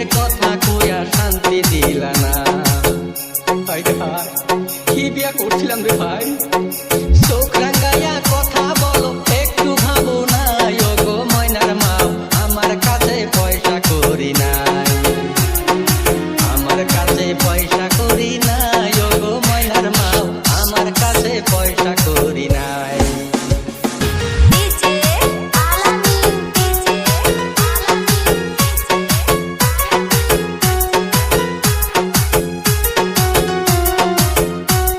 মনের কথা কয়া শান্তি দিলা না। ভাই কি বিয়া করছিলাম রে ভাই? চোখ